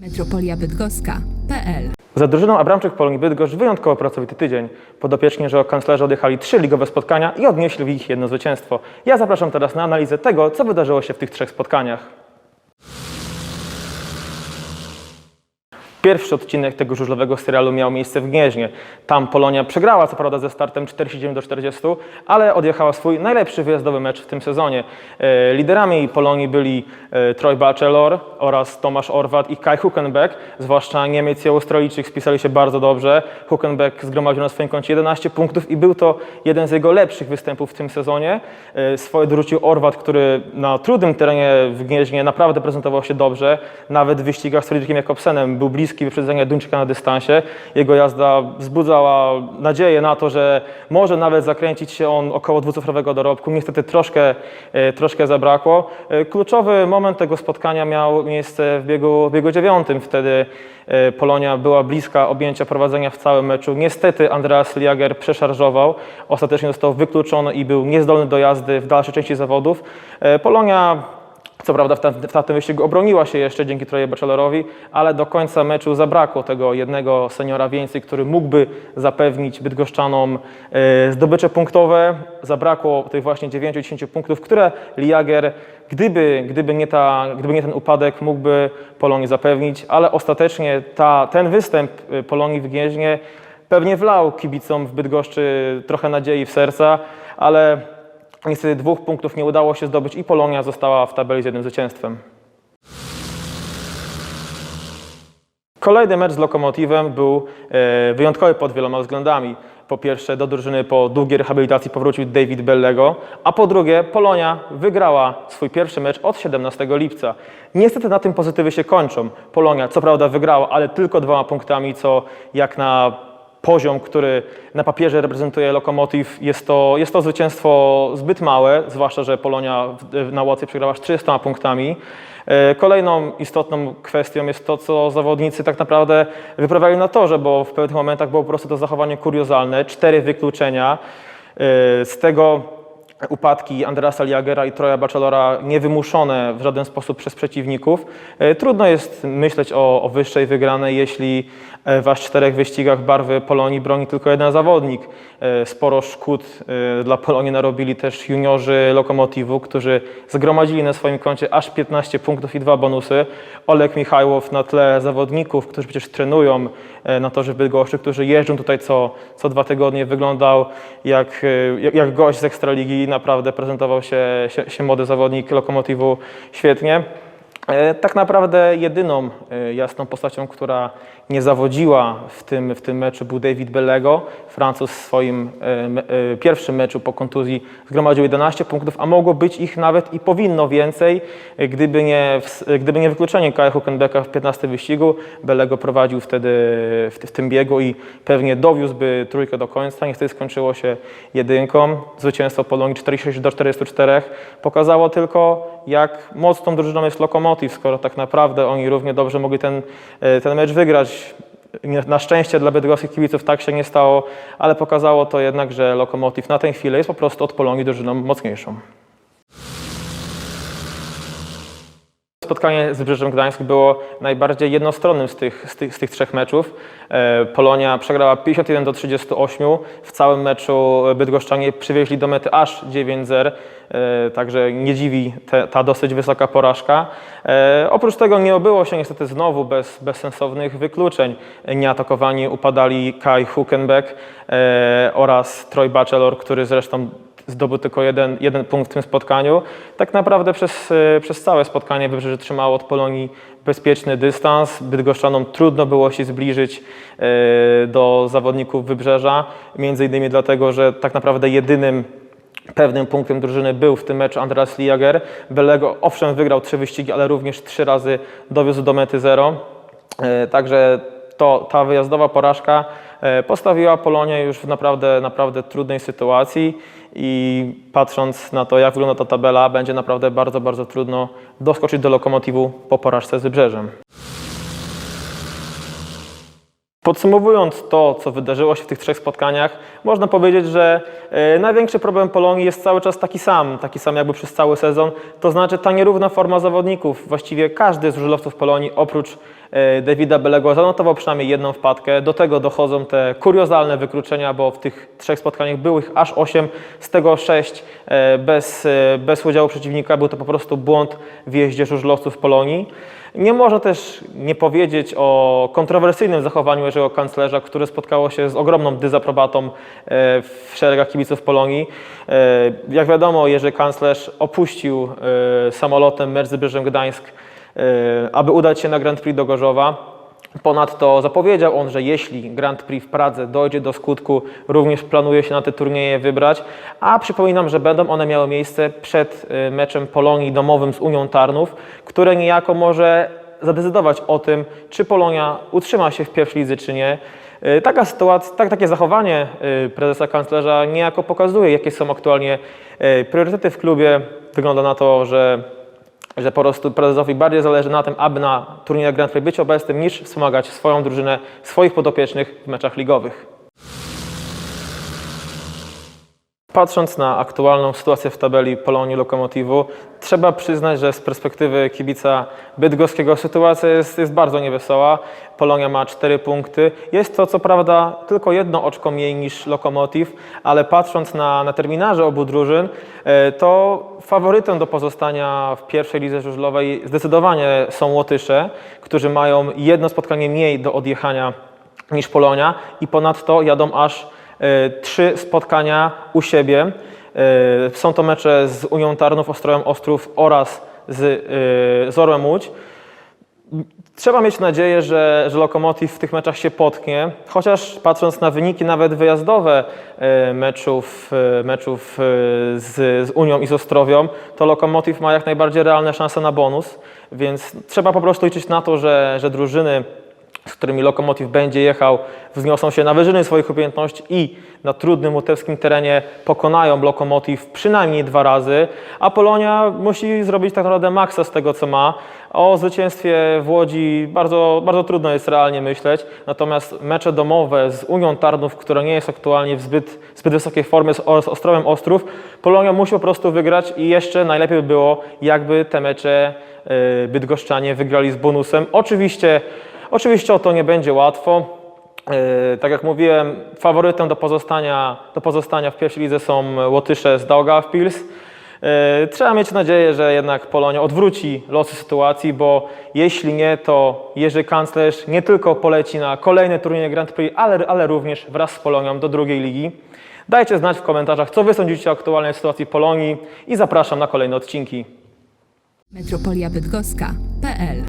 Metropolia Bydgoska.pl Za drużyną Abramczyk Polonii Bydgoszcz wyjątkowo pracowity tydzień. Podopieczni że kanclerze odjechali trzy ligowe spotkania i odnieśli w ich jedno zwycięstwo. Ja zapraszam teraz na analizę tego, co wydarzyło się w tych trzech spotkaniach. Pierwszy odcinek tego żużlowego serialu miał miejsce w Gnieźnie. Tam Polonia przegrała co prawda ze startem 49 do 40, ale odjechała swój najlepszy wyjazdowy mecz w tym sezonie. E, Liderami Polonii byli e, Troy Bachelor oraz Tomasz Orwat i Kai Huckenbeck. Zwłaszcza Niemiec i Australijczyk spisali się bardzo dobrze. Huckenbeck zgromadził na swoim koncie 11 punktów i był to jeden z jego lepszych występów w tym sezonie. E, Swoje dorzucił Orwat, który na trudnym terenie w Gnieźnie naprawdę prezentował się dobrze. Nawet w wyścigach z Fredrikiem Jakobsenem był bliski wyprzedzenia Duńczyka na dystansie. Jego jazda wzbudzała nadzieję na to, że może nawet zakręcić się on około dwucyfrowego dorobku. Niestety troszkę, e, troszkę zabrakło. E, Kluczowy moment tego spotkania miał miejsce w biegu, w biegu dziewiątym. Wtedy e, Polonia była bliska objęcia prowadzenia w całym meczu. Niestety Andreas Liager przeszarżował. Ostatecznie został wykluczony i był niezdolny do jazdy w dalszej części zawodów. Polonia co prawda w, tam, w tamtym wyścigu obroniła się jeszcze dzięki Troje Bachelorowi, ale do końca meczu zabrakło tego jednego seniora więcej, który mógłby zapewnić bydgoszczanom e, zdobycze punktowe. Zabrakło tych właśnie 9-10 punktów, które Liager, gdyby, gdyby, nie ta, gdyby nie ten upadek, mógłby Polonii zapewnić, ale ostatecznie ta, ten występ e, Polonii w Gnieźnie pewnie wlał kibicom w Bydgoszczy trochę nadziei w serca, ale Niestety dwóch punktów nie udało się zdobyć i Polonia została w tabeli z jednym zwycięstwem. Kolejny mecz z Lokomotywem był e, wyjątkowy pod wieloma względami. Po pierwsze, do drużyny po długiej rehabilitacji powrócił David Bellego, a po drugie, Polonia wygrała swój pierwszy mecz od 17 lipca. Niestety na tym pozytywy się kończą. Polonia co prawda wygrała, ale tylko dwoma punktami, co jak na poziom, który na papierze reprezentuje Lokomotiv, jest to, jest to zwycięstwo zbyt małe, zwłaszcza, że Polonia na Łotwie przegrała aż 30 punktami. E, Kolejną istotną kwestią jest to, co zawodnicy tak naprawdę wyprawiali na torze, bo w pewnych momentach było po prostu to zachowanie kuriozalne. Cztery wykluczenia, e, z tego upadki Andreasa Liagera i Troja Bachelora niewymuszone w żaden sposób przez przeciwników. E, Trudno jest myśleć o, o wyższej wygranej, jeśli e, w aż czterech wyścigach barwy Polonii broni tylko jeden zawodnik. E, Sporo szkód dla Polonii narobili też juniorzy Lokomotivu, którzy zgromadzili na swoim koncie aż 15 punktów i dwa bonusy. Olek Michajłow na tle zawodników, którzy przecież trenują na torze w Bydgoszczy, którzy jeżdżą tutaj co, co dwa tygodnie, wyglądał jak, jak, jak gość z Ekstraligi. Naprawdę prezentował się, się, się młody zawodnik Lokomotivu świetnie. E, Tak naprawdę jedyną e, jasną postacią, która nie zawodziła w tym, w tym meczu był David Bellego. Francuz w swoim e, pierwszym meczu po kontuzji zgromadził 11 punktów, a mogło być ich nawet i powinno więcej, gdyby nie, gdyby nie wykluczenie Kaja Huckenbecka w 15 wyścigu. Bellego prowadził wtedy w, w tym biegu i pewnie dowiózłby trójkę do końca. Niestety skończyło się jedynką. Zwycięstwo Polonii 46 do 44 pokazało tylko, jak mocną drużyną jest Lokomotiv, skoro tak naprawdę oni równie dobrze mogli ten, e, ten mecz wygrać. Na szczęście dla bydgoskich kibiców tak się nie stało, ale pokazało to jednak, że Lokomotiv na tę chwilę jest po prostu od Polonii drużyną mocniejszą. Spotkanie z Wybrzeżem Gdańsk było najbardziej jednostronnym z tych, z tych, z tych trzech meczów. E, Polonia przegrała 51 do 38. W całym meczu Bydgoszczanie przywieźli do mety aż 9-0, e, także nie dziwi te, ta dosyć wysoka porażka. E, Oprócz tego nie obyło się niestety znowu bez bezsensownych wykluczeń. Nieatakowani upadali Kai Huckenbeck oraz Troy Bachelor, który zresztą zdobył tylko jeden, jeden punkt w tym spotkaniu. Tak naprawdę przez, e, przez całe spotkanie Wybrzeże trzymało od Polonii bezpieczny dystans. Bydgoszczanom trudno było się zbliżyć e, do zawodników Wybrzeża, między innymi dlatego, że tak naprawdę jedynym pewnym punktem drużyny był w tym meczu Andreas Liager. Belego owszem wygrał trzy wyścigi, ale również trzy razy dowiózł do mety zero. E, Także to, ta wyjazdowa porażka postawiła Polonię już w naprawdę, naprawdę trudnej sytuacji i patrząc na to, jak wygląda ta tabela, będzie naprawdę bardzo, bardzo trudno doskoczyć do Lokomotivu po porażce z Wybrzeżem. Podsumowując to, co wydarzyło się w tych trzech spotkaniach, można powiedzieć, że e, największy problem Polonii jest cały czas taki sam, taki sam jakby przez cały sezon, to znaczy ta nierówna forma zawodników. Właściwie każdy z żużlowców Polonii oprócz e, Davida Belego zanotował przynajmniej jedną wpadkę. Do tego dochodzą te kuriozalne wykluczenia, bo w tych trzech spotkaniach było ich aż 8, z tego 6 bez, e, bez udziału przeciwnika. Był to po prostu błąd w jeździe żużlowców Polonii. Nie można też nie powiedzieć o kontrowersyjnym zachowaniu Jerzego Kanclerza, które spotkało się z ogromną dezaprobatą e, w szeregach kibiców Polonii. E, Jak wiadomo, Jerzy Kanclerz opuścił e, samolotem Merzybrzeżem Gdańsk, aby udać się na Grand Prix do Gorzowa. Ponadto zapowiedział on, że jeśli Grand Prix w Pradze dojdzie do skutku, również planuje się na te turnieje wybrać, a przypominam, że będą one miały miejsce przed y, meczem Polonii domowym z Unią Tarnów, które niejako może zadecydować o tym, czy Polonia utrzyma się w pierwszej lidze, czy nie. Y, Taka sytuacja, tak, takie zachowanie y, prezesa kanclerza niejako pokazuje, jakie są aktualnie priorytety w klubie. Wygląda na to, że że po prostu prezesowi bardziej zależy na tym, aby na turnieju Grand Prix być obecnym, niż wspomagać swoją drużynę, swoich podopiecznych w meczach ligowych. Patrząc na aktualną sytuację w tabeli Polonii Lokomotivu, trzeba przyznać, że z perspektywy kibica bydgoskiego sytuacja jest, jest bardzo niewesoła. Polonia ma 4 punkty. Jest to co prawda tylko jedno oczko mniej niż Lokomotiv, ale patrząc na, na terminarze obu drużyn, e, to faworytem do pozostania w pierwszej lidze żużlowej zdecydowanie są Łotysze, którzy mają jedno spotkanie mniej do odjechania niż Polonia i ponadto jadą aż trzy spotkania u siebie. E, Są to mecze z Unią Tarnów, Ostrojem Ostrów oraz z, e, z Łódź. Trzeba mieć nadzieję, że, że Lokomotiv w tych meczach się potknie, chociaż patrząc na wyniki nawet wyjazdowe e, meczów, e, meczów e, z, z Unią i z Ostrowią, to Lokomotiv ma jak najbardziej realne szanse na bonus, więc trzeba po prostu liczyć na to, że, że drużyny z którymi Lokomotiv będzie jechał, wzniosą się na wyżyny swoich umiejętności i na trudnym łotewskim terenie pokonają Lokomotiv przynajmniej dwa razy, a Polonia musi zrobić tak naprawdę maksa z tego, co ma. O zwycięstwie w Łodzi bardzo, bardzo trudno jest realnie myśleć, natomiast mecze domowe z Unią Tarnów, która nie jest aktualnie w zbyt, zbyt wysokiej formie z Os- Ostrowem Ostrów, Polonia musi po prostu wygrać i jeszcze najlepiej by było, jakby te mecze yy, bydgoszczanie wygrali z bonusem. Oczywiście Oczywiście o to nie będzie łatwo. Yy, Tak jak mówiłem, faworytem do pozostania, do pozostania w pierwszej lidze są Łotysze z Daugavpils. Yy, Trzeba mieć nadzieję, że jednak Polonia odwróci losy sytuacji, bo jeśli nie, to Jerzy Kanclerz nie tylko poleci na kolejne turnieje Grand Prix, ale, ale również wraz z Polonią do drugiej ligi. Dajcie znać w komentarzach, co Wy sądzicie o aktualnej sytuacji Polonii i zapraszam na kolejne odcinki. metropoliabydgoska.pl